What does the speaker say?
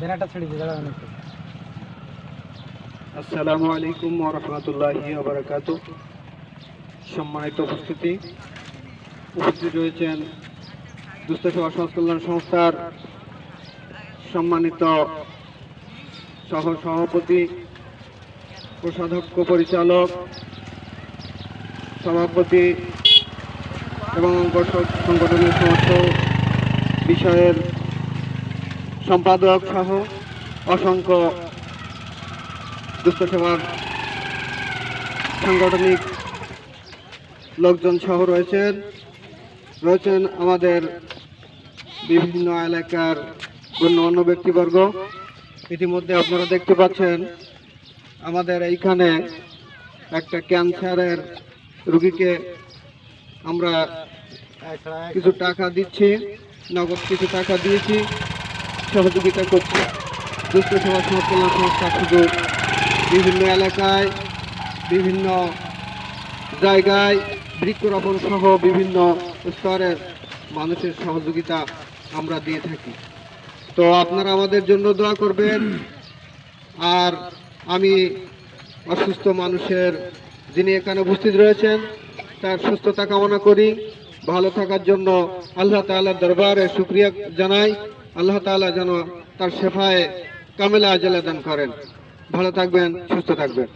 ব্যানারটা ছেড়ে দিয়ে দাঁড়াবেন একটু। আসসালামু আলাইকুম রহমতুল্লাহি আবরাকাত সম্মানিত উপস্থিতি। উপস্থিত রয়েছেন দুস্থ সেবা সমাজ কল্যাণ সংস্থার সম্মানিত সহ সভাপতি, কোষাধ্যক্ষ পরিচালক, সভাপতি এবং সংগঠনের সমস্ত বিষয়ের সম্পাদক সহ অসংখ্য দুস্থ সেবার সাংগঠনিক লোকজন সহ রয়েছেন। রয়েছেন আমাদের বিভিন্ন এলাকার গণ্যমান্য ব্যক্তিবর্গ। ইতিমধ্যে আপনারা দেখতে পাচ্ছেন, আমাদের এইখানে একটা ক্যান্সারের রুগীকে আমরা কিছু টাকা দিচ্ছি, নগদ কিছু টাকা দিয়েছি। সহযোগিতা করছি। সেবা সমাজ কল্যাণ সংস্থা শুধু বিভিন্ন এলাকায়, বিভিন্ন জায়গায় বৃক্ষরোপণ সহ বিভিন্ন স্তরের মানুষের সহযোগিতা আমরা দিয়ে থাকি। তো আপনারা আমাদের জন্য দোয়া করবেন। আর আমি অসুস্থ মানুষের যিনি এখানে উপস্থিত রয়েছেন, তার সুস্থতা কামনা করি। ভালো থাকার জন্য আল্লাহ তাআলার দরবারে শুক্রিয়া জানাই। আল্লাহ তালা যেন তার সেফায় কামেলা আজলা দান করেন। ভালো থাকবেন সুস্থ থাকবেন।